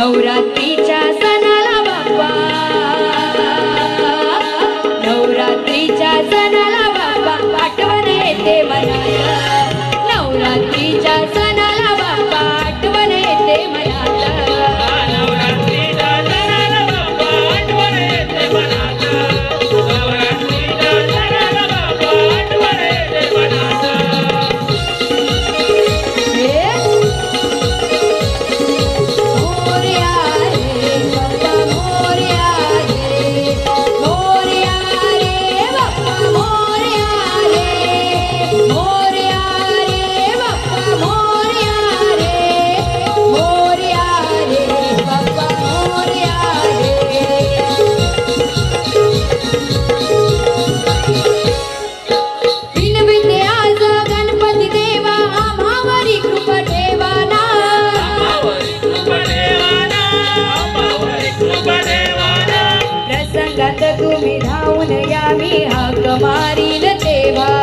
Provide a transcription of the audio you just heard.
नवरात्रीच्या अंधारात तुम्ही धावून या मी हाक मारील तेव्हा.